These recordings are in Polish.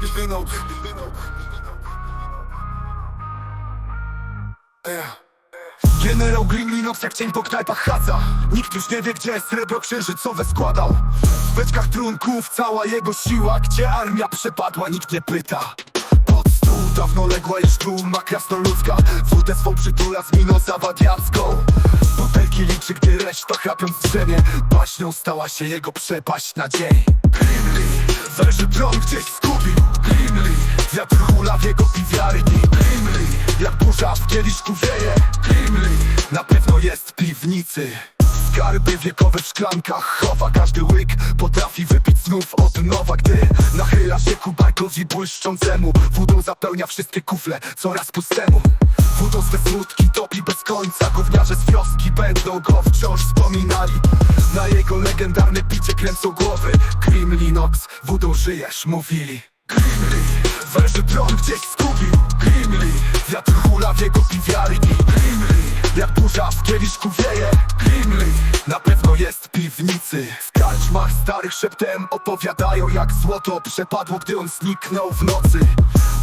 Grimlinox Generał Grimlinox jak cień po knajpach chaca Nikt już nie wie gdzie srebro księżycowe składał. W beczkach trunków cała jego siła. Gdzie armia przepadła nikt nie pyta. Pod stół dawno legła już trumna krasnoludzka Wódę swą przytula z miną zawadiacką Butelki liczy gdy reszta chrapiąc drzemie. Baśnią stała się jego przepaść na Grimli, węży tron gdzieś skupił Grimli, wiatr hula w jego piwiarni Grimli, jak burza w kieliszku wieje. Grimli, na pewno jest w piwnicy. Skarby wiekowe w szklankach chowa. Każdy łyk potrafi wypić znów od nowa. Gdy nachyla się ku bajkowi błyszczącemu Wódą zapełnia wszystkie kufle coraz pustemu. Wódą swe smutki topi końca Gówniarze z wioski będą go wciąż wspominali. Na jego legendarne picie kręcą głowy. Grimlinox, wódą żyjesz, mówili. Grimli, węży tron gdzieś skupił Grimli, wiatr hula w jego piwiarni Grimli, jak burza w kieliszku wieje. Grimli, na pewno jest piwnicy. W karczmach starych szeptem opowiadają Jak złoto przepadło, gdy on zniknął w nocy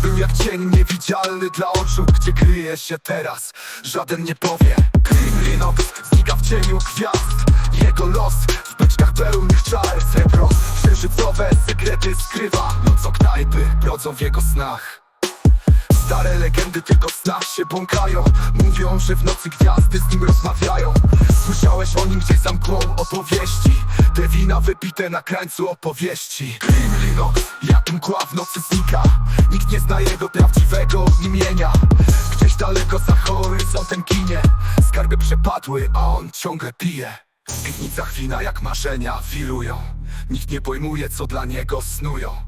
Był jak cień niewidzialny dla oczu Gdzie kryje się teraz, żaden nie powie. Grimlinox znika w cieniu gwiazd. Jego los w beczkach pełnych czar. Srebro, księżycowe sekrety skrywa. Nocą knajpy brodzą w jego snach. Stare legendy tylko w snach się błąkają. Mówią, że w nocy gwiazdy z nim rozmawiają. Słyszałeś o nim gdzieś za mgłą opowieści Te wina wypite na krańcu opowieści. Grimlinox, jak mgła w nocy znika. Nikt nie zna jego prawdziwego imienia. Gdzieś daleko za horyzontem ginie. Skarby przepadły, a on ciągle pije. W piwnicach wina jak marzenia wirują. Nikt nie pojmuje co dla niego snują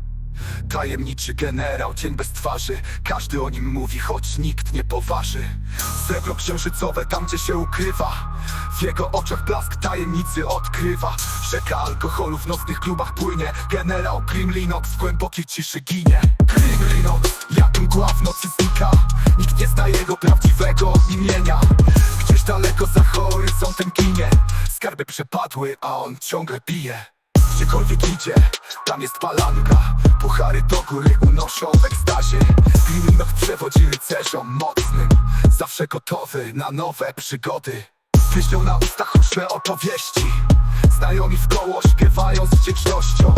Tajemniczy generał, cień bez twarzy. Każdy o nim mówi, choć nikt nie poważy. Srebro księżycowe tam, gdzie się ukrywa. W jego oczach blask tajemnicy odkrywa Rzeka alkoholu w nocnych klubach płynie. Generał Grimlinox w głębokiej ciszy ginie. Grimlinox, jak mgła w nocy znika. Nikt nie zna jego prawdziwego imienia. Gdzieś daleko za horyzontem ginie. Skarby przepadły, a on ciągle pije Gdziekolwiek idzie, tam jest palanka. Puchary do góry unoszą w ekstazie. Griminoch przewodzi rycerzom mocnym. Zawsze gotowy na nowe przygody. Wyśnią na ustach różne opowieści Znajomi w koło śpiewają z wdzięcznością.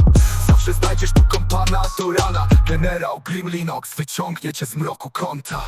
Zawsze znajdziesz tu kompana do rana Generał Grimlinox wyciągnie cię z mroku kąta